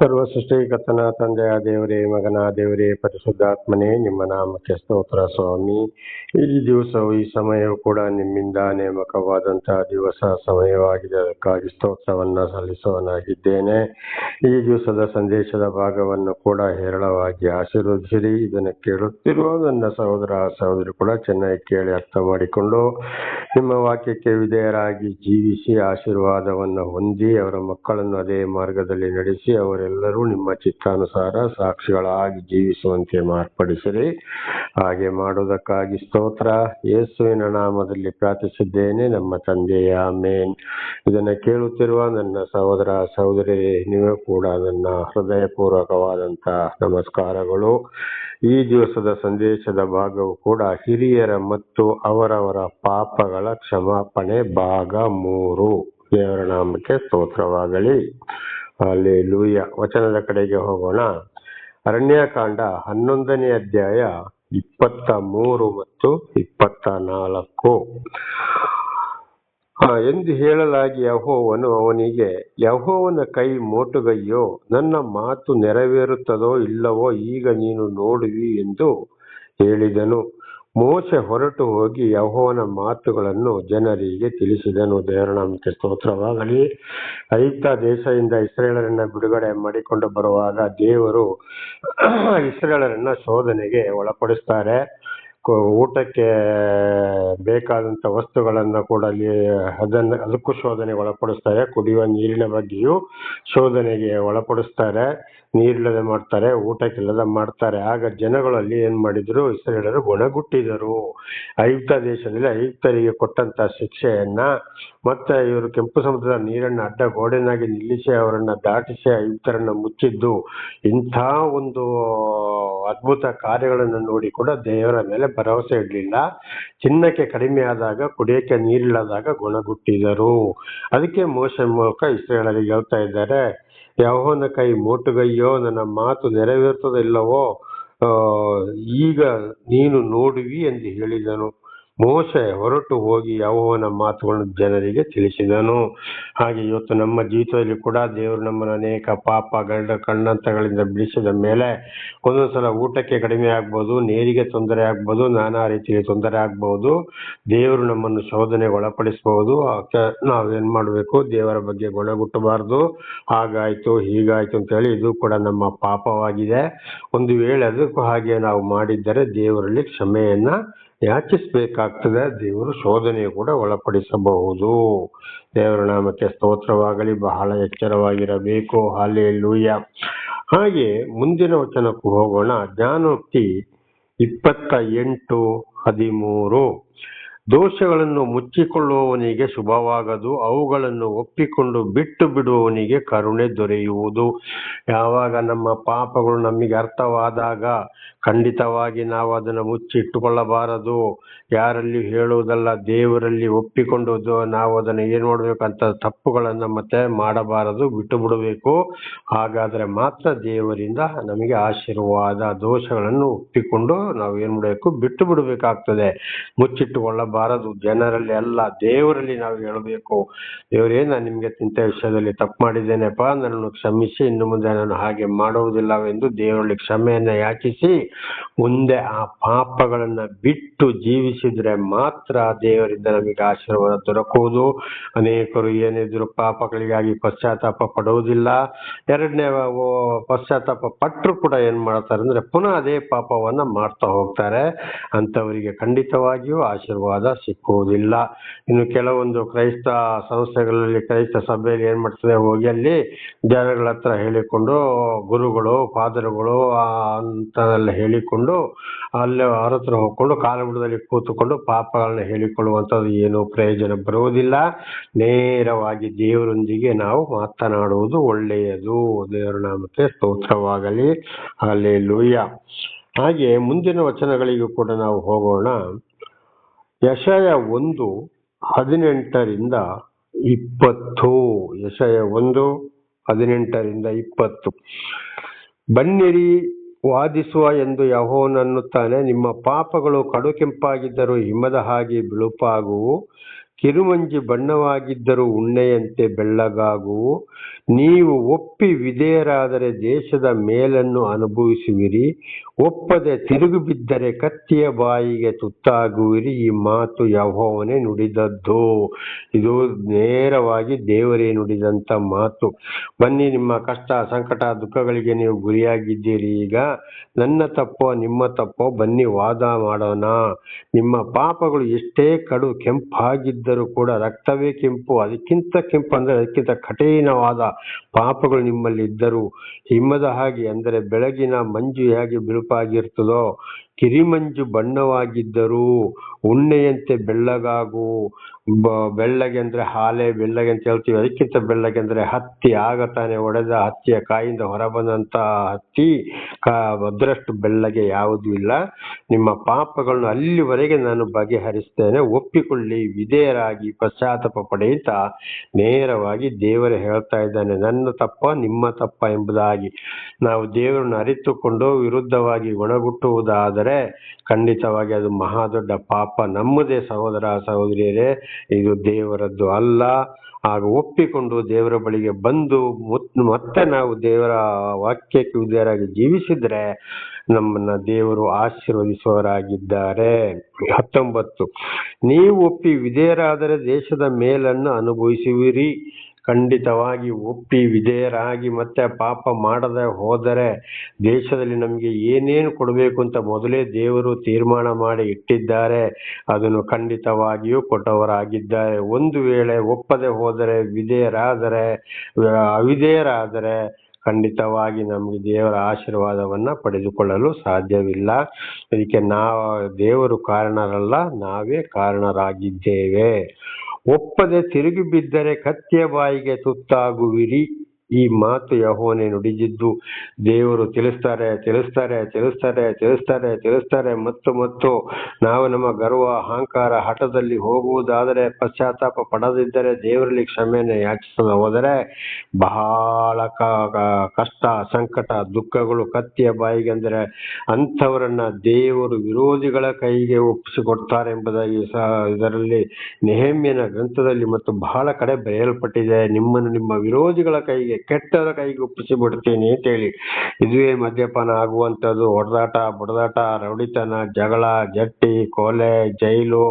ಸರ್ವ ಸೃಷ್ಟಿಕರ್ತನ ತಂದೆಯ ದೇವರೇ, ಮಗನ ದೇವರೇ, ಪರಿಶುದ್ಧಾತ್ಮನೇ, ನಿಮ್ಮ ನಾಮಕ್ಕೆ ಸ್ತೋತ್ರ ಸ್ವಾಮಿ. ಈ ದಿವಸವು ಈ ಸಮಯವು ಕೂಡ ನಿಮ್ಮಿಂದ ನೇಮಕವಾದಂತಹ ದಿವಸ, ಸಮಯವಾಗಿದೆ. ಅದಕ್ಕಾಗಿ ಸ್ತೋತ್ರವನ್ನ ಸಲ್ಲಿಸುವನಾಗಿದ್ದೇನೆ ಈ ದಿವಸದ ಸಂದೇಶದ ಭಾಗವನ್ನು ಕೂಡ ಹೇರಳವಾಗಿ ಆಶೀರ್ವದಿಸಿರಿ. ಇದನ್ನು ಕೇಳುತ್ತಿರುವ ನನ್ನ ಸಹೋದರ ಸಹೋದರಿ ಕೂಡ ಚೆನ್ನಾಗಿ ಕೇಳಿ ಅರ್ಥ ಮಾಡಿಕೊಂಡು ನಿಮ್ಮ ವಾಕ್ಯಕ್ಕೆ ವಿಧೇಯರಾಗಿ ಜೀವಿಸಿ ಆಶೀರ್ವಾದವನ್ನು ಹೊಂದಿ ಅವರ ಮಕ್ಕಳನ್ನು ಅದೇ ಮಾರ್ಗದಲ್ಲಿ ನಡೆಸಿ ಅವರೆಲ್ಲರೂ ನಿಮ್ಮ ಚಿತ್ತಾನುಸಾರ ಸಾಕ್ಷಿಗಳಾಗಿ ಜೀವಿಸುವಂತೆ ಮಾರ್ಪಡಿಸಿರಿ. ಹಾಗೆ ಮಾಡುವುದಕ್ಕಾಗಿ ಸ್ತೋತ್ರ. ಯೇಸುವಿನ ನಾಮದಲ್ಲಿ ಪ್ರಾರ್ಥಿಸಿದ್ದೇನೆ, ನಮ್ಮ ತಂದೆಯ ಮೇನ್ ಇದನ್ನು ಕೇಳುತ್ತಿರುವ ನನ್ನ ಸಹೋದರ ಸಹೋದರಿ, ನೀವು ಕೂಡ ನನ್ನ ಹೃದಯಪೂರ್ವಕವಾದಂತಹ ನಮಸ್ಕಾರಗಳು. ಈ ದಿವಸದ ಸಂದೇಶದ ಭಾಗವು ಕೂಡ ಹಿರಿಯರ ಮತ್ತು ಅವರವರ ಪಾಪಗಳ ಕ್ಷಮಾಪಣೆ ಭಾಗ ಮೂರು. ದೇವರ ನಾಮಕ್ಕೆ ಸ್ತೋತ್ರವಾಗಲಿ. ಅಲ್ಲಿ ಲೂಯ ವಚನದ ಕಡೆಗೆ ಹೋಗೋಣ. ಅರಣ್ಯಕಾಂಡ ಹನ್ನೊಂದನೇ ಅಧ್ಯಾಯ ಇಪ್ಪತ್ತ ಮೂರು ಮತ್ತು ಇಪ್ಪತ್ತ ನಾಲ್ಕು. ಎಂದು ಹೇಳಲಾಗಿ ಯಹೋವನು ಅವನಿಗೆ, ಯಹೋವನ ಕೈ ಮೋಟುಗೈಯೋ, ನನ್ನ ಮಾತು ನೆರವೇರುತ್ತದೋ ಇಲ್ಲವೋ, ಈಗ ನೀನು ನೋಡುವಿ ಎಂದು ಹೇಳಿದನು. ಮೋಶೆ ಹೊರಟು ಹೋಗಿ ಯಹೋವನ ಮಾತುಗಳನ್ನು ಜನರಿಗೆ ತಿಳಿಸಿದನು. ದೇವರನಾಮಕ್ಕೆ ಸ್ತೋತ್ರವಾಗಲಿ. ಐಕ್ತ ದೇಶದಿಂದ ಇಸ್ರೇಲರನ್ನ ಬಿಡುಗಡೆ ಮಾಡಿಕೊಂಡು ಬರುವಾಗ ದೇವರು ಇಸ್ರೇಲರನ್ನ ಶೋಧನೆಗೆ ಒಳಪಡಿಸ್ತಾರೆ. ಊಟಕ್ಕೆ ಬೇಕಾದಂತ ವಸ್ತುಗಳನ್ನು ಕೂಡ ಅಲ್ಲಿ ಅದನ್ನು, ಅದಕ್ಕೂ ಶೋಧನೆಗೆ ಒಳಪಡಿಸ್ತಾರೆ. ಕುಡಿಯುವ ನೀರಿನ ಬಗ್ಗೆಯೂ ಶೋಧನೆಗೆ ಒಳಪಡಿಸ್ತಾರೆ. ನೀರಿಲ್ಲದೆ ಮಾಡ್ತಾರೆ, ಊಟಕ್ಕಿಲ್ಲದೆ ಮಾಡ್ತಾರೆ. ಆಗ ಜನಗಳಲ್ಲಿ ಏನು ಮಾಡಿದ್ರು? ಇಸ್ರೇಲರು ಗುಣಗುಟ್ಟಿದರು. ಆಯುಕ್ತ ದೇಶದಲ್ಲಿ ಆಯುಕ್ತರಿಗೆ ಕೊಟ್ಟಂತ ಶಿಕ್ಷೆಯನ್ನು ಮತ್ತು ಇವರು ಕೆಂಪು ಸಮುದ್ರದ ನೀರನ್ನು ಅಡ್ಡ ಗೋಡೆನಾಗಿ ನಿಲ್ಲಿಸಿ ಅವರನ್ನು ದಾಟಿಸಿ ಆಯುಕ್ತರನ್ನು ಮುಚ್ಚಿದ್ದು ಇಂಥ ಒಂದು ಅದ್ಭುತ ಕಾರ್ಯಗಳನ್ನು ನೋಡಿ ಕೂಡ ದೇವರ ಮೇಲೆ ಭರವಸೆ ಇಡಲಿಲ್ಲ. ಚಿನ್ನಕ್ಕೆ ಕಡಿಮೆ ಆದಾಗ ಕುಡಿಯಕ್ಕೆ ನೀರಿಲ್ಲದಾಗ ಗುಣಗುಟ್ಟಿದರು. ಅದಕ್ಕೆ ಮೋಸ ಮೂಲಕ ಇಸ್ರೇಲರಿಗೆ ಹೇಳ್ತಾ ಇದ್ದಾರೆ, ಯಹೋವನ ಕೈ ಮೋಟುಗೈಯೋ, ನನ್ನ ಮಾತು ನೆರವೇರ್ತದಿಲ್ಲವೋ ಈಗ ನೀನು ನೋಡುವಿ ಎಂದು ಹೇಳಿದನು. ಮೋಶೆ ಹೊರಟು ಹೋಗಿ ಯಹೋವನ ಮಾತುಗಳನ್ನು ಜನರಿಗೆ ತಿಳಿಸಿದನು. ಹಾಗೆ ಇವತ್ತು ನಮ್ಮ ಜೀವಿತದಲ್ಲಿ ಕೂಡ ದೇವರು ನಮ್ಮನ್ನು ಅನೇಕ ಪಾಪ ಗಂಡ ಕಣ್ಣಂತಗಳಿಂದ ಬಿಡಿಸಿದ ಮೇಲೆ ಒಂದೊಂದ್ಸಲ ಊಟಕ್ಕೆ ಕಡಿಮೆ ಆಗ್ಬೋದು, ನೀರಿಗೆ ತೊಂದರೆ ಆಗ್ಬೋದು, ನಾನಾ ರೀತಿಯಲ್ಲಿ ತೊಂದರೆ ಆಗ್ಬಹುದು ದೇವರು ನಮ್ಮನ್ನು ಶೋಧನೆಗೆ ಒಳಪಡಿಸಬಹುದು. ನಾವೇನ್ ಮಾಡಬೇಕು? ದೇವರ ಬಗ್ಗೆ ಗುಣಗುಟ್ಟಬಾರದು. ಹಾಗಾಯ್ತು, ಹೀಗಾಯ್ತು ಅಂತ ಹೇಳಿ ಇದು ಕೂಡ ನಮ್ಮ ಪಾಪವಾಗಿದೆ. ಒಂದು ವೇಳೆ ಅದಕ್ಕೂ ಹಾಗೆ ನಾವು ಮಾಡಿದ್ದರೆ ದೇವರಲ್ಲಿ ಕ್ಷಮೆಯನ್ನ ಯಾಚಿಸಬೇಕಾಗ್ತದೆ. ದೇವರು ಶೋಧನೆಯು ಕೂಡ ಒಳಪಡಿಸಬಹುದು. ದೇವರ ನಾಮಕ್ಕೆ ಸ್ತೋತ್ರವಾಗಲಿ, ಬಹಳ ಎಚ್ಚರವಾಗಿರಬೇಕು. ಹಾಲೆಲೂಯ ಹಾಗೆ ಮುಂದಿನ ವಚನಕ್ಕೂ ಹೋಗೋಣ. ಜ್ಞಾನೋಕ್ತಿ ಇಪ್ಪತ್ತ ಎಂಟು ಹದಿಮೂರು. ದೋಷಗಳನ್ನು ಮುಚ್ಚಿಕೊಳ್ಳುವವನಿಗೆ ಶುಭವಾಗದು, ಅವುಗಳನ್ನು ಒಪ್ಪಿಕೊಂಡು ಬಿಟ್ಟು ಬಿಡುವವನಿಗೆ ಕರುಣೆ ದೊರೆಯುವುದು. ಯಾವಾಗ ನಮ್ಮ ಪಾಪಗಳು ನಮಗೆ ಅರ್ಥವಾದಾಗ ಖಂಡಿತವಾಗಿ ನಾವು ಅದನ್ನು ಮುಚ್ಚಿಟ್ಟುಕೊಳ್ಳಬಾರದು. ಯಾರಲ್ಲಿ ಹೇಳುವುದಲ್ಲ ದೇವರಲ್ಲಿ ಒಪ್ಪಿಕೊಂಡು ನಾವು ಅದನ್ನು ಏನು ಮಾಡಬೇಕಂತ ತಪ್ಪುಗಳನ್ನು ಮತ್ತೆ ಮಾಡಬಾರದು, ಬಿಟ್ಟು ಬಿಡಬೇಕು. ಹಾಗಾದರೆ ಮಾತ್ರ ದೇವರಿಂದ ನಮಗೆ ಆಶೀರ್ವಾದ, ದೋಷಗಳನ್ನು ಒಪ್ಪಿಕೊಂಡು ನಾವು ಏನು ಮಾಡಬೇಕು? ಬಿಟ್ಟು ಬಿಡಬೇಕಾಗ್ತದೆ. ಮುಚ್ಚಿಟ್ಟುಕೊಳ್ಳಬಾರದು. ಜನರಲ್ಲಿ ಅಲ್ಲ, ದೇವರಲ್ಲಿ ನಾವು ಹೇಳಬೇಕು. ದೇವರೇ, ನಾನು ನಿಮ್ಗೆ ಇಂಥ ವಿಷಯದಲ್ಲಿ ತಪ್ಪು ಮಾಡಿದ್ದೇನೆಪ್ಪ, ನನ್ನನ್ನು ಕ್ಷಮಿಸಿ, ಇನ್ನು ಮುಂದೆ ನಾನು ಹಾಗೆ ಮಾಡುವುದಿಲ್ಲವೆಂದು ದೇವರಲ್ಲಿ ಕ್ಷಮೆಯನ್ನ ಯಾಚಿಸಿ, ಮುಂದೆ ಆ ಪಾಪಗಳನ್ನ ಬಿಟ್ಟು ಜೀವಿಸಿದ್ರೆ ಮಾತ್ರ ದೇವರಿಂದ ನಮಗೆ ಆಶೀರ್ವಾದ ದೊರಕುವುದು. ಅನೇಕರು ಏನಿದ್ರು ಪಾಪಗಳಿಗಾಗಿ ಪಶ್ಚಾತ್ತಾಪ ಪಡುವುದಿಲ್ಲ. ಎರಡನೇ ಪಶ್ಚಾತ್ತಾಪ ಪಟ್ಟರು ಕೂಡ ಏನ್ ಮಾಡ್ತಾರೆ ಅಂದ್ರೆ ಪುನಃ ಅದೇ ಪಾಪವನ್ನ ಮಾಡ್ತಾ ಹೋಗ್ತಾರೆ. ಅಂತವರಿಗೆ ಖಂಡಿತವಾಗಿಯೂ ಆಶೀರ್ವಾದ ಸಿಕ್ಕುವುದಿಲ್ಲ. ಇನ್ನು ಕೆಲವೊಂದು ಕ್ರೈಸ್ತ ಸಂಸ್ಥೆಗಳಲ್ಲಿ ಕ್ರೈಸ್ತ ಸಭೆಯಲ್ಲಿ ಏನ್ ಮಾಡ್ತದೆ ಹೋಗಿ ಅಲ್ಲಿ ಜನಗಳ ಹತ್ರ ಹೇಳಿಕೊಂಡು ಗುರುಗಳು, ಫಾದರ್ಗಳು ಅಂತೆಲ್ಲ ಹೇಳಿಕೊಂಡು ಅಲ್ಲಿ ಅವ್ರ ಹತ್ರ ಹೋಗ್ಕೊಂಡು ಕಾಲಬುಡದಲ್ಲಿ ಕೂತುಕೊಂಡು ಪಾಪಗಳನ್ನ ಹೇಳಿಕೊಳ್ಳುವಂಥದ್ದು ಏನು ಪ್ರಯೋಜನ ಬರುವುದಿಲ್ಲ. ನೇರವಾಗಿ ದೇವರೊಂದಿಗೆ ನಾವು ಮಾತನಾಡುವುದು ಒಳ್ಳೆಯದು. ದೇವರ ನಾಮಕ್ಕೆ ಸ್ತೋತ್ರವಾಗಲಿ. ಅಲ್ಲಿ ಲೂಯ್ಯ ಹಾಗೆ ಮುಂದಿನ ವಚನಗಳಿಗೂ ಕೂಡ ನಾವು ಹೋಗೋಣ. ಯಶಯ ಒಂದು, ಹದಿನೆಂಟರಿಂದ ಇಪ್ಪತ್ತು. ಯಶಯ ಒಂದು, ಹದಿನೆಂಟರಿಂದ ಇಪ್ಪತ್ತು. ಬನ್ನಿರಿ, ವಾದಿಸುವ ಎಂದು ಯಹೋನನ್ನುತ್ತಾನೆ ನಿಮ್ಮ ಪಾಪಗಳು ಕಡು ಕೆಂಪಾಗಿದ್ದರೂ ಹಿಮದ ಹಾಗೆ ಬಿಳುಪಾಗುವು. ಕಿರುಮಂಜಿ ಬಣ್ಣವಾಗಿದ್ದರೂ ಉಣ್ಣೆಯಂತೆ ಬೆಳ್ಳಗಾಗುವು. ನೀವು ಒಪ್ಪಿ ವಿಧೇಯರಾದರೆ ದೇಶದ ಮೇಲನ್ನು ಅನುಭವಿಸುವಿರಿ. ಒಪ್ಪದೆ ತಿರುಗಿ ಬಿದ್ದರೆ ಕತ್ತಿಯ ಬಾಯಿಗೆ ತುತ್ತಾಗುವಿರಿ. ಈ ಮಾತು ಯಹೋವನೇ ನುಡಿದದ್ದು. ಇದು ನೇರವಾಗಿ ದೇವರೇ ನುಡಿದಂಥ ಮಾತು. ಬನ್ನಿ, ನಿಮ್ಮ ಕಷ್ಟ, ಸಂಕಟ, ದುಃಖಗಳಿಗೆ ನೀವು ಗುರಿಯಾಗಿದ್ದೀರಿ. ಈಗ ನನ್ನ ತಪ್ಪೋ, ನಿಮ್ಮ ತಪ್ಪೋ ಬನ್ನಿ, ವಾದ ಮಾಡೋಣ. ನಿಮ್ಮ ಪಾಪಗಳು ಎಷ್ಟೇ ಕಡು ಕೆಂಪಾಗಿದ್ದರೂ ಕೂಡ ರಕ್ತವೇ ಕೆಂಪು, ಅದಕ್ಕಿಂತ ಕೆಂಪು ಅಂದರೆ ಅದಕ್ಕಿಂತ ಕಠಿಣವಾದ ಪಾಪಗಳು ನಿಮ್ಮಲ್ಲಿ ಇದ್ದರೂ ಹಿಮ್ಮದ ಹಾಗೆ, ಅಂದರೆ ಬೆಳಗಿನ ಮಂಜು ಹೇಗೆ திருப்பாகிரத்துலோ ಕಿರಿಮಂಜು ಬಣ್ಣವಾಗಿದ್ದರೂ ಉಣ್ಣೆಯಂತೆ ಬೆಳ್ಳಗಾಗು ಬೆಳ್ಳಗೆ ಅಂದ್ರೆ ಹಾಲೆ, ಬೆಳ್ಳಗೆ ಅಂತ ಹೇಳ್ತೀವಿ. ಅದಕ್ಕಿಂತ ಬೆಳ್ಳಗೆ ಅಂದ್ರೆ ಹತ್ತಿ, ಆಗ ತಾನೇ ಒಡೆದ ಹತ್ತಿಯ ಕಾಯಿಂದ ಹೊರಬಂದಂತ ಹತ್ತಿ, ಕಾ, ಅದರಷ್ಟು ಬೆಳ್ಳಗೆ ಯಾವುದೂ ಇಲ್ಲ. ನಿಮ್ಮ ಪಾಪಗಳನ್ನು ಅಲ್ಲಿವರೆಗೆ ನಾನು ಬಗೆಹರಿಸ್ತೇನೆ. ಒಪ್ಪಿಕೊಳ್ಳಿ, ವಿಧೇಯರಾಗಿ ಪಶ್ಚಾತ್ತಾಪ ಪಡೆಯುತ್ತ ನೇರವಾಗಿ ದೇವರೇ ಹೇಳ್ತಾ ಇದ್ದಾನೆ, ನನ್ನ ತಪ್ಪ ನಿಮ್ಮ ತಪ್ಪ ಎಂಬುದಾಗಿ. ನಾವು ದೇವರನ್ನು ಅರಿತುಕೊಂಡು ವಿರುದ್ಧವಾಗಿ ಗುಣಗುಟ್ಟುವುದಾದರೆ ಖಂಡಿತವಾಗಿ ಅದು ಮಹಾದೊಡ್ಡ ಪಾಪ. ನಮ್ಮದೇ ಸಹೋದರ ಸಹೋದರಿಯರೇ, ಇದು ದೇವರದ್ದು ಅಲ್ಲ. ಹಾಗೂ ಒಪ್ಪಿಕೊಂಡು ದೇವರ ಬಳಿಗೆ ಬಂದು ಮುತ್- ಮತ್ತೆ ನಾವು ದೇವರ ವಾಕ್ಯಕ್ಕೆ ವಿಧೇಯರಾಗಿ ಜೀವಿಸಿದ್ರೆ ನಮ್ಮನ್ನ ದೇವರು ಆಶೀರ್ವದಿಸುವವರಾಗಿದ್ದಾರೆ. ಹತ್ತೊಂಬತ್ತು, ನೀವು ಒಪ್ಪಿ ವಿಧೇಯರಾದರೆ ದೇಶದ ಮೇಲನ್ನು ಅನುಭವಿಸುವಿರಿ. ಖಂಡಿತವಾಗಿ ಒಪ್ಪಿ ವಿಧೇಯರಾಗಿ ಮತ್ತೆ ಪಾಪ ಮಾಡದೆ ಹೋದರೆ ದೇಶದಲ್ಲಿ ನಮಗೆ ಏನೇನು ಕೊಡಬೇಕು ಅಂತ ಮೊದಲೇ ದೇವರು ತೀರ್ಮಾನ ಮಾಡಿ ಇಟ್ಟಿದ್ದಾರೆ, ಅದನ್ನು ಖಂಡಿತವಾಗಿಯೂ ಕೊಟ್ಟವರಾಗಿದ್ದಾರೆ. ಒಂದು ವೇಳೆ ಒಪ್ಪದೆ ಹೋದರೆ ವಿಧೇಯರಾದರೆ ಅವಿಧೇಯರಾದರೆ ಖಂಡಿತವಾಗಿ ನಮಗೆ ದೇವರ ಆಶೀರ್ವಾದವನ್ನು ಪಡೆದುಕೊಳ್ಳಲು ಸಾಧ್ಯವಿಲ್ಲ. ಇದಕ್ಕೆ ನಾವು ದೇವರು ಕಾರಣರಲ್ಲ, ನಾವೇ ಕಾರಣರಾಗಿದ್ದೇವೆ. ಒಪ್ಪದೆ ತಿರುಗಿ ಬಿದ್ದರೆ ಕತ್ತಿಯ ಬಾಯಿಗೆ ತುತ್ತಾಗುವಿರಿ. ಈ ಮಾತು ಯಹೋನೆ ನುಡಿದಿದ್ದು ದೇವರು ತಿಳಿಸ್ತಾರೆ ತಿಳಿಸ್ತಾರೆ ತಿಳಿಸ್ತಾರೆ ತಿಳಿಸ್ತಾರೆ ತಿಳಿಸ್ತಾರೆ. ಮತ್ತು ಮತ್ತು ನಾವು ನಮ್ಮ ಗರ್ವ, ಅಹಂಕಾರ ಹಠದಲ್ಲಿ ಹೋಗುವುದಾದರೆ, ಪಶ್ಚಾತ್ತಾಪ ಪಡದಿದ್ದರೆ ದೇವರಲ್ಲಿ ಕ್ಷಮೆಯನ್ನು ಯಾಚಿಸಲು ಹೋದರೆ ಬಹಳ ಕಷ್ಟ, ಸಂಕಟ, ದುಃಖಗಳು ಕತ್ತಿಯ ಬಾಯಿಗೆ ಅಂದರೆ ಅಂಥವರನ್ನ ದೇವರು ವಿರೋಧಿಗಳ ಕೈಗೆ ಒಪ್ಪಿಸಿಕೊಡ್ತಾರೆ ಎಂಬುದಾಗಿ ಸಹ ಇದರಲ್ಲಿ ನೆಹಮ್ಯನ ಗ್ರಂಥದಲ್ಲಿ ಮತ್ತು ಬಹಳ ಕಡೆ ಬರೆಯಲ್ಪಟ್ಟಿದೆ. ನಿಮ್ಮನ್ನು ನಿಮ್ಮ ವಿರೋಧಿಗಳ ಕೈಗೆ ಕೆಟ್ಟವರ ಕೈಗೆ ಒಪ್ಪಿಸಿ ಬಿಡ್ತೀನಿ ಅಂತೇಳಿ ಇದುವೇ ಮದ್ಯಪಾನ ಆಗುವಂಥದ್ದು. ಹೊಡೆದಾಟ ಬಡದಾಟ, ರೌಡಿತನ, ಜಗಳ, ಜಟ್ಟಿ, ಕೊಲೆ, ಜೈಲು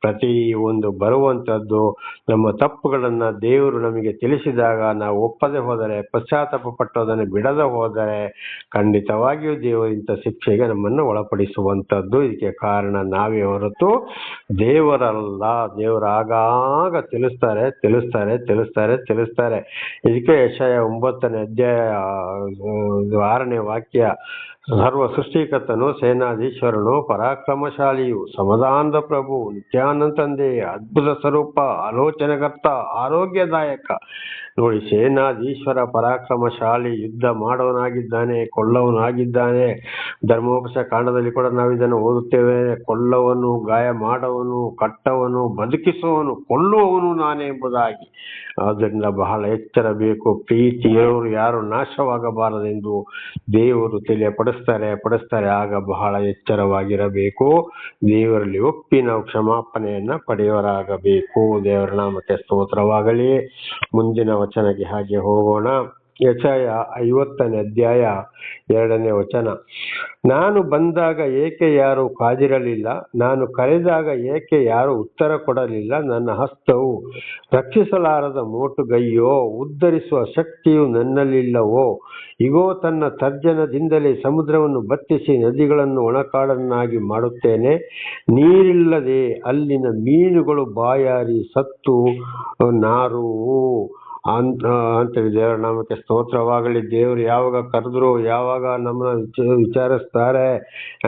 ಪ್ರತಿ ಒಂದು ಬರುವಂಥದ್ದು. ನಮ್ಮ ತಪ್ಪುಗಳನ್ನು ದೇವರು ನಮಗೆ ತಿಳಿಸಿದಾಗ ನಾವು ಒಪ್ಪದೆ ಹೋದರೆ, ಪಶ್ಚಾತ್ತಾಪ ಪಟ್ಟು ಅದನ್ನು ಬಿಡದೆ ಹೋದರೆ ಖಂಡಿತವಾಗಿಯೂ ದೇವರು ಇಂಥ ಶಿಕ್ಷೆಗೆ ನಮ್ಮನ್ನು ಒಳಪಡಿಸುವಂಥದ್ದು. ಇದಕ್ಕೆ ಕಾರಣ ನಾವೇ ಹೊರತು ದೇವರಲ್ಲ. ದೇವರು ಆಗಾಗ ತಿಳಿಸ್ತಾರೆ ತಿಳಿಸ್ತಾರೆ ತಿಳಿಸ್ತಾರೆ ತಿಳಿಸ್ತಾರೆ. ಇದಕ್ಕೆ ಯಶಯ ಒಂಬತ್ತನೇ ಅಧ್ಯಾಯ ಆ, ಇದು ಆರನೇ ವಾಕ್ಯ ಸರ್ವ ಸೃಷ್ಟಿಕರ್ತನು ಸೇನಾಧೀಶ್ವರನು ಪರಾಕ್ರಮಶಾಲಿಯು ಸಮಾಧಾನದ ಪ್ರಭು ನಿತ್ಯಾನಂದ ತಂದೆ ಅದ್ಭುತ ಸ್ವರೂಪ ಆಲೋಚನೆಕರ್ತ ಆರೋಗ್ಯದಾಯಕ ನೋಡಿ, ಸೇನಾಧೀಶ್ವರ ಪರಾಕ್ರಮಶಾಲಿ ಯುದ್ಧ ಮಾಡೋನಾಗಿದ್ದಾನೆ ಕೊಳ್ಳವನಾಗಿದ್ದಾನೆ ಧರ್ಮೋಪಸ ಕಾಂಡದಲ್ಲಿ ಕೂಡ ನಾವು ಇದನ್ನು ಓದುತ್ತೇವೆ. ಕೊಲ್ಲವನು ಗಾಯ ಮಾಡವನು, ಕಟ್ಟವನು, ಬದುಕಿಸುವವನು ಕೊಲ್ಲುವವನು ನಾನೇ ಎಂಬುದಾಗಿ. ಆದ್ದರಿಂದ ಬಹಳ ಎಚ್ಚರ ಬೇಕು ಪ್ರೀತಿ ಇರೋರು ಯಾರು ನಾಶವಾಗಬಾರದೆಂದು ದೇವರು ತಿಳಿಯಪಡಿಸ್ತಾರೆ, ಪಡಿಸ್ತಾರೆ. ಆಗ ಬಹಳ ಎಚ್ಚರವಾಗಿರಬೇಕು. ದೇವರಲ್ಲಿ ಒಪ್ಪಿ ನಾವು ಕ್ಷಮಾಪಣೆಯನ್ನ ಪಡೆಯವರಾಗಬೇಕು. ದೇವರ ನಾಮಕ್ಕೆ ಸ್ತೋತ್ರವಾಗಲಿ. ಮುಂದಿನ ವಚನಕ್ಕೆ ಹಾಗೆ ಹೋಗೋಣ. ಯಶಯ ಐವತ್ತನೇ ಅಧ್ಯಾಯ ಎರಡನೇ ವಚನ. ನಾನು ಬಂದಾಗ ಏಕೆ ಯಾರು ಕಾದಿರಲಿಲ್ಲ? ನಾನು ಕರೆದಾಗ ಏಕೆ ಯಾರು ಉತ್ತರ ಕೊಡಲಿಲ್ಲ? ನನ್ನ ಹಸ್ತವು ರಕ್ಷಿಸಲಾರದ ಮೋಟುಗೈಯೋ, ಉದ್ಧರಿಸುವ ಶಕ್ತಿಯು ನನ್ನಲ್ಲಿಲ್ಲವೋ? ಇಗೋ, ತನ್ನ ತರ್ಜನದಿಂದಲೇ ಸಮುದ್ರವನ್ನು ಬತ್ತಿಸಿ ನದಿಗಳನ್ನು ಒಣಕಾಡನ್ನಾಗಿ ಮಾಡುತ್ತೇನೆ. ನೀರಿಲ್ಲದೆ ಅಲ್ಲಿನ ಮೀನುಗಳು ಬಾಯಾರಿ ಸತ್ತು ನಾರುವು. ಅಂತ ಅಂತೇಳಿ ದೇವರ ನಾಮಕ್ಕೆ ಸ್ತೋತ್ರವಾಗಲಿ. ದೇವರು ಯಾವಾಗ ಕರೆದ್ರು, ಯಾವಾಗ ನಮ್ಮನ್ನ ವಿಚ- ವಿಚಾರಿಸ್ತಾರೆ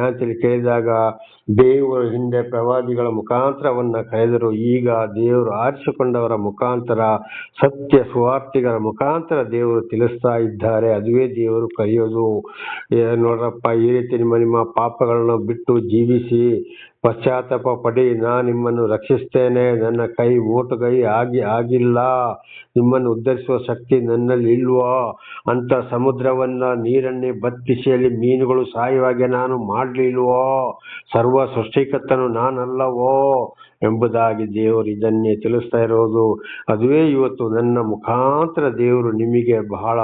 ಅಂತೇಳಿ ಕೇಳಿದಾಗ ದೇವರು ಹಿಂದೆ ಪ್ರವಾದಿಗಳ ಮುಖಾಂತರವನ್ನು ಕರೆದರು. ಈಗ ದೇವರು ಆರಿಸಿಕೊಂಡವರ ಮುಖಾಂತರ, ಸತ್ಯ ಸುವಾರ್ತಿಗರ ಮುಖಾಂತರ ದೇವರು ತಿಳಿಸ್ತಾ ಇದ್ದಾರೆ. ಅದುವೇ ದೇವರು ಕರೆಯೋದು. ನೋಡ್ರಪ್ಪ, ಈ ರೀತಿ ನಿಮ್ಮ ನಿಮ್ಮ ಪಾಪಗಳನ್ನು ಬಿಟ್ಟು ಜೀವಿಸಿ ಪಶ್ಚಾತ್ತಾಪ ಪಡಿ, ನಾ ನಿಮ್ಮನ್ನು ರಕ್ಷಿಸ್ತೇನೆ. ನನ್ನ ಕೈ ಮೋಟುಗೈ ಆಗಿ ಆಗಿಲ್ಲ. ನಿಮ್ಮನ್ನು ಉದ್ಧರಿಸುವ ಶಕ್ತಿ ನನ್ನಲ್ಲಿ ಇಲ್ವೋ? ಅಂತ ಸಮುದ್ರವನ್ನ ನೀರನ್ನೇ ಬತ್ತಿಸಿಯಲ್ಲಿ ಮೀನುಗಳು ಸಾಯುವಾಗೆ ನಾನು ಮಾಡಲಿಲ್ವೋ? ಸರ್ವ ಸೃಷ್ಟಿಕರ್ತನು ನಾನಲ್ಲವೋ? ಎಂಬುದಾಗಿ ದೇವರು ಇದನ್ನೇ ತಿಳಿಸ್ತಾ ಇರೋದು. ಅದುವೇ ಇವತ್ತು ನನ್ನ ಮುಖಾಂತರ ದೇವರು ನಿಮಗೆ ಬಹಳ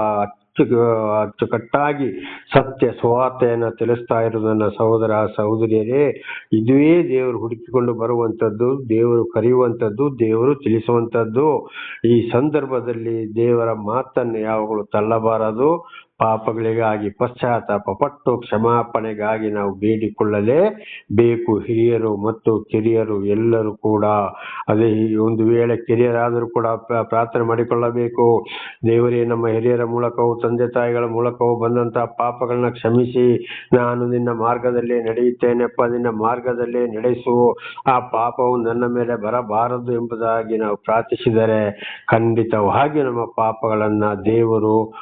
ಅಚ್ಚುಕಟ್ಟಾಗಿ ಸತ್ಯ ಸುವಾರ್ತೆಯನ್ನು ತಿಳಿಸ್ತಾ ಇರೋದನ್ನ ಸಹೋದರ ಸಹೋದರಿಯರೇ, ಇದುವೇ ದೇವರು ಹುಡುಕಿಕೊಂಡು ಬರುವಂಥದ್ದು, ದೇವರು ಕರೆಯುವಂಥದ್ದು, ದೇವರು ತಿಳಿಸುವಂಥದ್ದು. ಈ ಸಂದರ್ಭದಲ್ಲಿ ದೇವರ ಮಾತನ್ನು ಯಾವಾಗಲೂ ತಳ್ಳಬಾರದು. ಪಾಪಗಳಿಗಾಗಿ, ಪಶ್ಚಾತ್ತಾಪ ಪಟ್ಟು ಕ್ಷಮಾಪಣೆಗಾಗಿ ನಾವು ಬೇಡಿಕೊಳ್ಳಲೇ ಬೇಕು. ಹಿರಿಯರು ಮತ್ತು ಕಿರಿಯರು ಎಲ್ಲರೂ ಕೂಡ, ಅದೇ ಒಂದು ವೇಳೆ ಕಿರಿಯರಾದರೂ ಕೂಡ ಪ್ರ- ಪ್ರಾರ್ಥನೆ ಮಾಡಿಕೊಳ್ಳಬೇಕು. ದೇವರೇ, ನಮ್ಮ ಹಿರಿಯರ ಮೂಲಕವೂ, ತಂದೆ ತಾಯಿಗಳ ಮೂಲಕವೂ ಬಂದಂತಹ ಪಾಪಗಳನ್ನ ಕ್ಷಮಿಸಿ. ನಾನು ನಿನ್ನ ಮಾರ್ಗದಲ್ಲಿ ನಡೆಯುತ್ತೇನೆಪ್ಪ, ನಿನ್ನ ಮಾರ್ಗದಲ್ಲಿ ನಡೆಸು. ಆ ಪಾಪವು ನನ್ನ ಮೇಲೆ ಬರಬಾರದು ಎಂಬುದಾಗಿ ನಾವು ಪ್ರಾರ್ಥಿಸಿದರೆ ಖಂಡಿತವಾಗಿ ನಮ್ಮ ಪಾಪಗಳನ್ನ ದೇವರು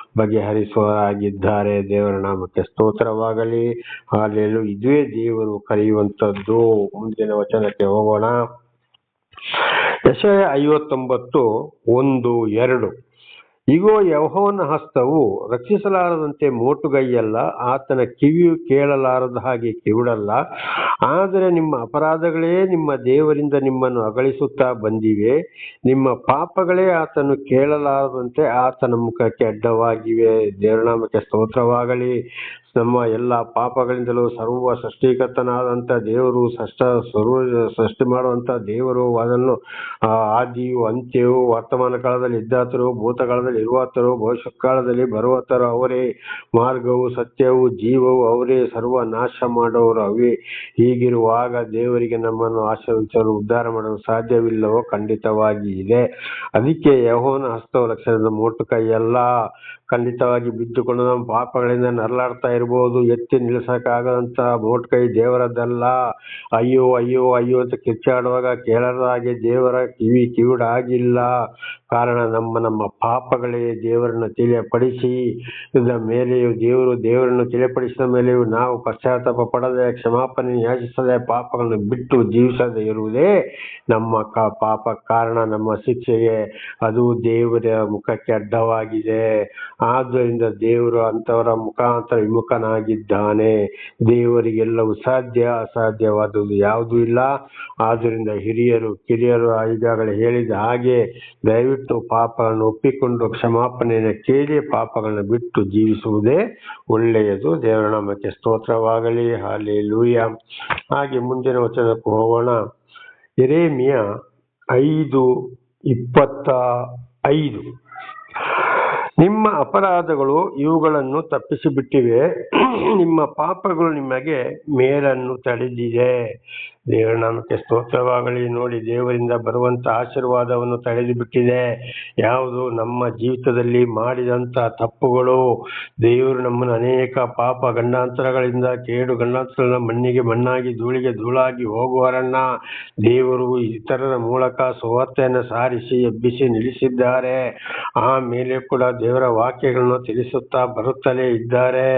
ಬಗೆಹರಿಸುವರಾಗಿದ್ದಾರೆ ದೇವರ ನಾಮಕ್ಕೆ ಸ್ತೋತ್ರವಾಗಲಿ. ಹಾಲೆಲು ಇದುವೇ ದೇವರು ಕರೆಯುವಂಥದ್ದು. ಮುಂದಿನ ವಚನಕ್ಕೆ ಹೋಗೋಣ. ಯಶಯ ಐವತ್ತೊಂಬತ್ತು, ಒಂದು, ಎರಡು. ಇಗೋ, ಯೆಹೋವನ ಹಸ್ತವು ರಕ್ಷಿಸಲಾರದಂತೆ ಮೋಟುಗೈಯಲ್ಲ, ಆತನ ಕಿವಿಯು ಕೇಳಲಾರದ ಹಾಗೆ ಕಿವಿಡಲ್ಲ. ಆದರೆ ನಿಮ್ಮ ಅಪರಾಧಗಳೇ ನಿಮ್ಮ ದೇವರಿಂದ ನಿಮ್ಮನ್ನು ಅಗಳಿಸುತ್ತಾ ಬಂದಿವೆ. ನಿಮ್ಮ ಪಾಪಗಳೇ ಆತನು ಕೇಳಲಾರದಂತೆ ಆತನ ಮುಖಕ್ಕೆ ಅಡ್ಡವಾಗಿವೆ. ದೇವರನಾಮಕ್ಕೆ ಸ್ತೋತ್ರವಾಗಲಿ. ನಮ್ಮ ಎಲ್ಲ ಪಾಪಗಳಿಂದಲೂ ಸರ್ವ ಸೃಷ್ಟಿಕರ್ತನಾದಂಥ ದೇವರು ಸೃಷ್ಟ ಸರ್ವ ಸೃಷ್ಟಿ ಮಾಡುವಂತ ದೇವರು ಅದನ್ನು ಆದಿಯು ಅಂತ್ಯವು ವರ್ತಮಾನ ಕಾಲದಲ್ಲಿ ಇದ್ದಾತರು, ಭೂತಕಾಲದಲ್ಲಿ ಇರುವಾತರು, ಭವಿಷ್ಯ ಕಾಲದಲ್ಲಿ ಬರುವತರು, ಅವರೇ ಮಾರ್ಗವು, ಸತ್ಯವು, ಜೀವವು, ಅವರೇ ಸರ್ವ ನಾಶ ಮಾಡೋರು ಅವೇ. ಹೀಗಿರುವಾಗ ದೇವರಿಗೆ ನಮ್ಮನ್ನು ಆಶೀರ್ವಿಸಲು ಉದ್ಧಾರ ಮಾಡಲು ಸಾಧ್ಯವಿಲ್ಲವೋ ಖಂಡಿತವಾಗಿ ಇದೆ. ಅದಕ್ಕೆ ಯಹೋನ ಹಸ್ತವ ಲಕ್ಷಣದ ಮೋಟು ಕೈಯಲ್ಲ ಖಂಡಿತವಾಗಿ ಬಿದ್ದುಕೊಂಡು ನಮ್ಮ ಪಾಪಗಳಿಂದ ನರಳಾಡ್ತಾ ಇರ್ಬೋದು. ಎತ್ತಿ ನಿಲ್ಲಿಸಕ್ಕಾಗದಂತ ಬೋಟ್ ಕೈ ದೇವರದ್ದಲ್ಲ. ಅಯ್ಯೋ ಅಯ್ಯೋ ಅಯ್ಯೋ ಅಂತ ಕಿಚ್ಚಾಡುವಾಗ ಕೇಳದಾಗೆ ದೇವರ ಕಿವಿ ಕಿವಿಡಾಗಿಲ್ಲ. ಕಾರಣ ನಮ್ಮ ನಮ್ಮ ಪಾಪಗಳೇ ದೇವರನ್ನು ತಿಳಿಯಪಡಿಸಿ. ಇದರ ಮೇಲೆಯೂ ದೇವರು ದೇವರನ್ನು ತಿಳಿಯಪಡಿಸಿದ ಮೇಲೆಯೂ ನಾವು ಪಶ್ಚಾತ್ತಾಪ ಪಡದೆ, ಕ್ಷಮಾಪಣೆ ಯಾಚಿಸದೆ, ಪಾಪಗಳನ್ನು ಬಿಟ್ಟು ಜೀವಿಸದೆ ಇರುವುದೇ ನಮ್ಮ ಕ, ಪಾಪ ಕಾರಣ. ನಮ್ಮ ಶಿಕ್ಷೆಗೆ ಅದು ದೇವರ ಮುಖಕ್ಕೆ ಅಡ್ಡವಾಗಿದೆ. ಆದ್ದರಿಂದ ದೇವರು ಅಂತವರ ಮುಖಾಂತರ ವಿಮುಖನಾಗಿದ್ದಾನೆ. ದೇವರಿಗೆಲ್ಲವೂ ಸಾಧ್ಯ, ಅಸಾಧ್ಯವಾದದ್ದು ಯಾವುದೂ ಇಲ್ಲ. ಆದ್ದರಿಂದ ಹಿರಿಯರು, ಕಿರಿಯರು ಈಗಾಗಲೇ ಹೇಳಿದ ಹಾಗೆ ದಯವಿಟ್ಟು ಪಾಪಗಳನ್ನು ಒಪ್ಪಿಕೊಂಡು ಕ್ಷಮಾಪಣೆಯನ್ನು ಕೇಳಿ ಪಾಪಗಳನ್ನು ಬಿಟ್ಟು ಜೀವಿಸುವುದೇ ಒಳ್ಳೆಯದು. ದೇವರ ನಾಮಕ್ಕೆ ಸ್ತೋತ್ರವಾಗಲಿ. ಹಾಲಿ ಲೂಯ ಹಾಗೆ ಮುಂದಿನ ವಚನಕ್ಕೂ ಹೋಗೋಣ. ಎರೇಮಿಯ ಐದು ಇಪ್ಪತ್ತ ಐದು. ನಿಮ್ಮ ಅಪರಾಧಗಳು ಇವುಗಳನ್ನು ತಪ್ಪಿಸಿಬಿಟ್ಟಿವೆ. ನಿಮ್ಮ ಪಾಪಗಳು ನಿಮಗೆ ಮೇಲನ್ನು ತಡೆದಿದೆ ದೇವರ ನಾಮಕ್ಕೆ ಸ್ತೋತ್ರವಾಗಲಿ ನೋಡಿ ದೇವರಿಂದ ಬರುವಂತ ಆಶೀರ್ವಾದವನ್ನು ತಡೆದು ಬಿಟ್ಟಿದೆ. ಯಾವುದು ನಮ್ಮ ಜೀವಿತದಲ್ಲಿ ಮಾಡಿದಂತ ತಪ್ಪುಗಳು, ದೇವರು ನಮ್ಮನ್ನು ಅನೇಕ ಪಾಪ ಗಂಡಾಂತರಗಳಿಂದ ಕೇಡು ಗಂಡಾಂತರ ಮಣ್ಣಿಗೆ ಮಣ್ಣಾಗಿ, ಧೂಳಿಗೆ ಧೂಳಾಗಿ ಹೋಗುವರನ್ನ ದೇವರು ಇತರರ ಮೂಲಕ ಸುವಾರ್ತೆಯನ್ನು ಸಾರಿಸಿ, ಎಬ್ಬಿಸಿ, ನಿಲ್ಲಿಸಿದ್ದಾರೆ. ಆಮೇಲೆ ಕೂಡ ದೇವರ ವಾಕ್ಯಗಳನ್ನು ತಿಳಿಸುತ್ತಾ ಬರುತ್ತಲೇ ಇದ್ದಾರೆ.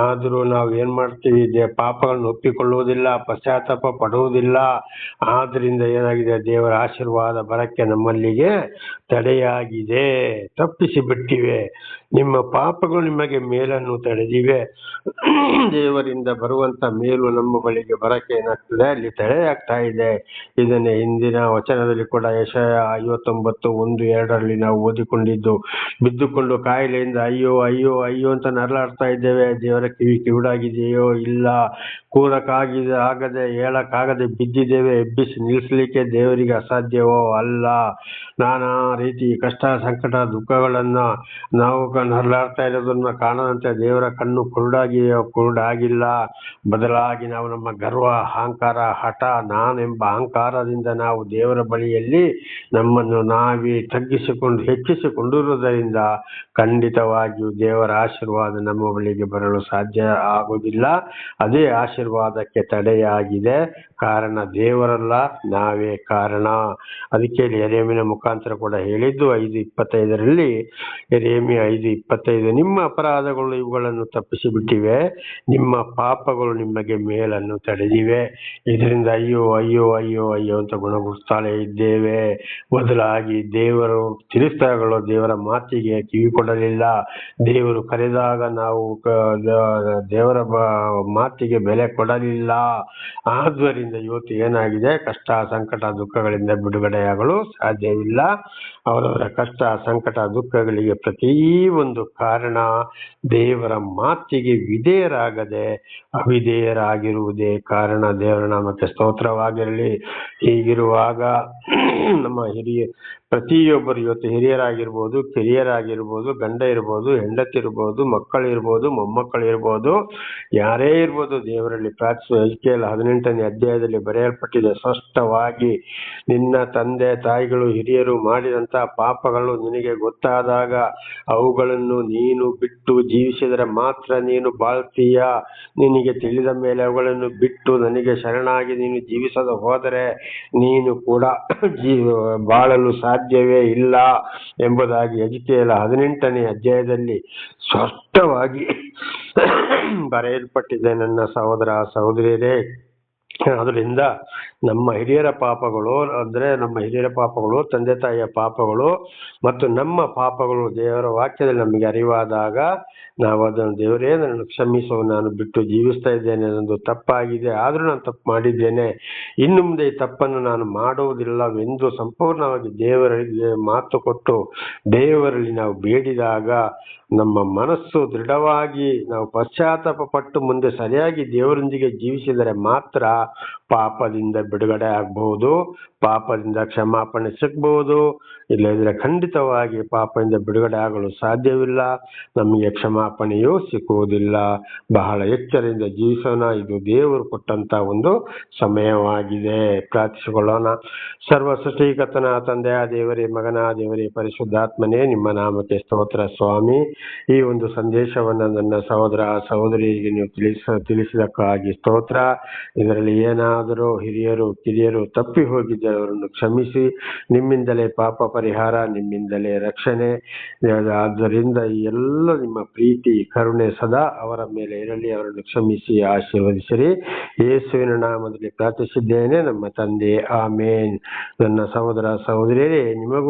ಆದರೂ ನಾವು ಏನ್ ಮಾಡ್ತೀವಿ ಪಾಪಗಳನ್ನು ಒಪ್ಪಿಕೊಳ್ಳುವುದಿಲ್ಲ, ಪಶ್ಚಾತ್ತಾಪ ಪಡುವುದಿಲ್ಲ ಆದ್ರಿಂದ ಏನಾಗಿದೆ? ದೇವರ ಆಶೀರ್ವಾದ ಬರಕ್ಕೆ ನಮ್ಮಲ್ಲಿಗೆ ತಡೆಯಾಗಿದೆ. ತಪ್ಪಿಸಿ ಬಿಟ್ಟಿವೆ ನಿಮ್ಮ ಪಾಪಗಳು ನಿಮಗೆ ಮೇಲನ್ನು ತಡೆದಿವೆ. ದೇವರಿಂದ ಬರುವಂತ ಮೇಲು ನಮ್ಮ ಬಳಿಗೆ ಬರಕ್ಕೆ ಏನಾಗ್ತದೆ? ಅಲ್ಲಿ ತಡೆಯಾಗ್ತಾ ಇದೆ. ಇದನ್ನೇ ಹಿಂದಿನ ವಚನದಲ್ಲಿ ಕೂಡ ಯಶಯ ಐವತ್ತೊಂಬತ್ತು ಒಂದು ಎರಡರಲ್ಲಿ ನಾವು ಓದಿಕೊಂಡಿದ್ದು. ಬಿದ್ದುಕೊಂಡು ಕಾಯಿಲೆಯಿಂದ ಅಯ್ಯೋ ಅಯ್ಯೋ ಅಯ್ಯೋ ಅಂತ ನರಳಾಡ್ತಾ ಇದ್ದೇವೆ. ದೇವರ ಕಿವಿ ಕಿವಿಡಾಗಿದೆಯೋ? ಇಲ್ಲ. ಕೂರಕ್ಕಾಗಿದೆ, ಆಗದೆ, ಹೇಳಕ್ಕಾಗದೆ ಬಿದ್ದಿದ್ದೇವೆ. ಎಬ್ಬಿಸಿ ನಿಲ್ಲಿಸಲಿಕ್ಕೆ ದೇವರಿಗೆ ಅಸಾಧ್ಯವೋ? ಅಲ್ಲ. ನಾನಾ ರೀತಿ ಕಷ್ಟ, ಸಂಕಟ, ದುಃಖಗಳನ್ನ ನಾವು ಕ- ಹರಳಾಡ್ತಾ ಇರೋದನ್ನ ಕಾಣದಂತೆ ದೇವರ ಕಣ್ಣು ಕುರುಡಾಗಿಯೋ ಕುರುಡಾಗಿಲ್ಲ. ಬದಲಾಗಿ ನಾವು ನಮ್ಮ ಗರ್ವ, ಅಹಂಕಾರ, ಹಠ, ನಾನೆಂಬ ಅಹಂಕಾರದಿಂದ ನಾವು ದೇವರ ಬಳಿಯಲ್ಲಿ ನಮ್ಮನ್ನು ನಾವೇ ತಗ್ಗಿಸಿಕೊಂಡು ಹೆಚ್ಚಿಸಿಕೊಂಡಿರುವುದರಿಂದ ಖಂಡಿತವಾಗಿಯೂ ದೇವರ ಆಶೀರ್ವಾದ ನಮ್ಮ ಬಳಿಗೆ ಬರಲು ಸಾಧ್ಯ ಆಗುವುದಿಲ್ಲ. ಅದೇ ಆಶೀರ್ವಾದಕ್ಕೆ ತಡೆಯಾಗಿದೆ. ಕಾರಣ ದೇವರಲ್ಲ, ನಾವೇ ಕಾರಣ. ಅದಕ್ಕೆ ಎರೇಮಿನ ಮುಖಾಂತರ ಕೂಡ ಹೇಳಿದ್ದು, ಐದು ಇಪ್ಪತ್ತೈದರಲ್ಲಿ ಎರೇಮಿ ಐದು ಇಪ್ಪತ್ತೈದು, ನಿಮ್ಮ ಅಪರಾಧಗಳು ಇವುಗಳನ್ನು ತಪ್ಪಿಸಿಬಿಟ್ಟಿವೆ, ನಿಮ್ಮ ಪಾಪಗಳು ನಿಮಗೆ ಮೇಲನ್ನು ತಡೆದಿವೆ. ಇದರಿಂದ ಅಯ್ಯೋ ಅಯ್ಯೋ ಅಯ್ಯೋ ಅಯ್ಯೋ ಅಂತ ಗುಣಗುಡಿಸ್ತಾಳೆ ಇದ್ದೇವೆ. ಬದಲಾಗಿ ದೇವರು ತಿಳಿಸ್ತಾಗಳು ದೇವರ ಮಾತಿಗೆ ಕಿವಿ ಕೊಡಲಿಲ್ಲ ದೇವರು ಕರೆದಾಗ ನಾವು ದೇವರ ಮಾತಿಗೆ ಬೆಲೆ ಕೊಡಲಿಲ್ಲ. ಆದ್ದರಿಂದ ಇವತ್ತು ಏನಾಗಿದೆ? ಕಷ್ಟ, ಸಂಕಟ, ದುಃಖಗಳಿಂದ ಬಿಡುಗಡೆಯಾಗಲು ಸಾಧ್ಯವಿಲ್ಲ. ಅವರವರ ಕಷ್ಟ, ಸಂಕಟ, ದುಃಖಗಳಿಗೆ ಪ್ರತಿ ಒಂದು ಕಾರಣ ದೇವರ ಮಾತಿಗೆ ವಿಧೇಯರಾಗದೆ ಅವಿಧೇಯರಾಗಿರುವುದೇ ಕಾರಣ. ದೇವರ ನಾಮಕ್ಕೆ ಸ್ತೋತ್ರವಾಗಿರಲಿ. ಹೀಗಿರುವಾಗ ನಮ್ಮ ಹಿರಿಯ ಪ್ರತಿಯೊಬ್ಬರು ಇವತ್ತು ಹಿರಿಯರಾಗಿರ್ಬೋದು, ಕಿರಿಯರಾಗಿರ್ಬೋದು, ಗಂಡ ಇರ್ಬೋದು, ಹೆಂಡತಿ ಇರ್ಬೋದು, ಮಕ್ಕಳು ಮೊಮ್ಮಕ್ಕಳಿರ್ಬೋದು ಮೊಮ್ಮಕ್ಕಳು ಇರ್ಬೋದು, ಯಾರೇ ಇರ್ಬೋದು ದೇವರಲ್ಲಿ ಪ್ರಾರ್ಥಿಸುವ ಎಲ್ ಹದಿನೆಂಟನೇ ಅಧ್ಯಾಯದಲ್ಲಿ ಬರೆಯಲ್ಪಟ್ಟಿದೆ, ಸ್ಪಷ್ಟವಾಗಿ ನಿನ್ನ ತಂದೆ, ತಾಯಿಗಳು, ಹಿರಿಯರು ಮಾಡಿದಂಥ ಪಾಪಗಳು ನಿನಗೆ ಗೊತ್ತಾದಾಗ ಅವುಗಳನ್ನು ನೀನು ಬಿಟ್ಟು ಜೀವಿಸಿದರೆ ಮಾತ್ರ ನೀನು ಬಾಳ್ತೀಯ? ನಿನಗೆ ತಿಳಿದ ಮೇಲೆ ಅವುಗಳನ್ನು ಬಿಟ್ಟು ನನಗೆ ಶರಣಾಗಿ ನೀನು ಜೀವಿಸದ ಹೋದರೆ ನೀನು ಕೂಡ ಜೀವ ಬಾಳಲು ಸಾಧ್ಯವೇ ಇಲ್ಲ ಎಂಬುದಾಗಿ ಎಜಿಕೇಲ ಹದಿನೆಂಟನೇ ಅಧ್ಯಾಯದಲ್ಲಿ ಸ್ಪಷ್ಟವಾಗಿ ಬರೆಯಲ್ಪಟ್ಟಿದೆ ನನ್ನ ಸಹೋದರ ಸಹೋದರಿಯರೇ. ಅದರಿಂದ ನಮ್ಮ ಹಿರಿಯರ ಪಾಪಗಳು ಅಂದ್ರೆ ನಮ್ಮ ಹಿರಿಯರ ಪಾಪಗಳು, ತಂದೆ ತಾಯಿಯ ಪಾಪಗಳು ಮತ್ತು ನಮ್ಮ ಪಾಪಗಳು ದೇವರ ವಾಕ್ಯದಲ್ಲಿ ನಮಗೆ ಅರಿವಾದಾಗ ನಾವು ಅದನ್ನು ದೇವರೇ ನನ್ನ ಕ್ಷಮಿಸು, ನಾನು ಬಿಟ್ಟು ಜೀವಿಸ್ತಾ ಇದ್ದೇನೆ ನನ್ನದು ತಪ್ಪಾಗಿದೆ, ಆದರೂ ನಾನು ತಪ್ಪು ಮಾಡಿದ್ದೇನೆ, ಇನ್ನು ಮುಂದೆ ಈ ತಪ್ಪನ್ನು ನಾನು ಮಾಡುವುದಿಲ್ಲವೆಂದು ಸಂಪೂರ್ಣವಾಗಿ ದೇವರಿಗೆ ಮಾತು ಕೊಟ್ಟು ದೇವರಲ್ಲಿ ನಾವು ಬೇಡಿದಾಗ ನಮ್ಮ ಮನಸ್ಸು ದೃಢವಾಗಿ ನಾವು ಪಶ್ಚಾತ್ತಾಪ ಪಟ್ಟು ಮುಂದೆ ಸರಿಯಾಗಿ ದೇವರೊಂದಿಗೆ ಜೀವಿಸಿದರೆ ಮಾತ್ರ ಪಾಪದಿಂದ ಬಿಡುಗಡೆ ಆಗಬಹುದು. ಪಾಪದಿಂದ ಕ್ಷಮಾಪಣೆ ಸಿಗ್ಬಹುದು ಇಲ್ಲದಿದ್ರೆ ಖಂಡಿತವಾಗಿ ಪಾಪದಿಂದ ಬಿಡುಗಡೆ ಆಗಲು ಸಾಧ್ಯವಿಲ್ಲ. ನಮಗೆ ಕ್ಷಮಾಪಣೆಯೂ ಸಿಕ್ಕುವುದಿಲ್ಲ ಬಹಳ ಎಚ್ಚರದಿಂದ ಜೀವಿಸೋಣ. ಇದು ದೇವರು ಕೊಟ್ಟಂತ ಒಂದು ಸಮಯವಾಗಿದೆ. ಪ್ರಾರ್ಥಿಸಿಕೊಳ್ಳೋಣ. ಸರ್ವ ಸೃಷ್ಟಿಕತನ ತಂದೆಯ ದೇವರೇ, ಮಗನ ದೇವರೇ, ಪರಿಶುದ್ಧಾತ್ಮನೇ, ನಿಮ್ಮ ನಾಮಕ್ಕೆ ಸ್ತೋತ್ರ ಸ್ವಾಮಿ. ಈ ಒಂದು ಸಂದೇಶವನ್ನು ನನ್ನ ಸಹೋದರ ಸಹೋದರಿಗೆ ನೀವು ತಿಳಿಸ, ತಿಳಿಸಿದಕ್ಕಾಗಿ ಸ್ತೋತ್ರ. ಇದರಲ್ಲಿ ಏನಾದರೂ ಹಿರಿಯರು, ಕಿರಿಯರು ತಪ್ಪಿ ಹೋಗಿದ್ದರೆ ಅವರನ್ನು ಕ್ಷಮಿಸಿ. ನಿಮ್ಮಿಂದಲೇ ಪಾಪ ಪರಿಹಾರ, ನಿಮ್ಮಿಂದಲೇ ರಕ್ಷಣೆ. ಆದ್ದರಿಂದ ಈ ಎಲ್ಲ ನಿಮ್ಮ ಪ್ರೀತಿ, ಕರುಣೆ ಸದಾ ಅವರ ಮೇಲೆ ಇರಲಿ. ಅವರನ್ನು ಕ್ಷಮಿಸಿ, ಆಶೀರ್ವದಿಸಿರಿ. ಯೇಸುವಿನ ನಾಮದಲ್ಲಿ ಪ್ರಾರ್ಥಿಸಿದ್ದೇನೆ. ನಮ್ಮ ತಂದೆ, ಆಮೇನ್. ನನ್ನ ಸಹೋದರ, ಸಹೋದರಿಯರೇ, ನಿಮಗೂ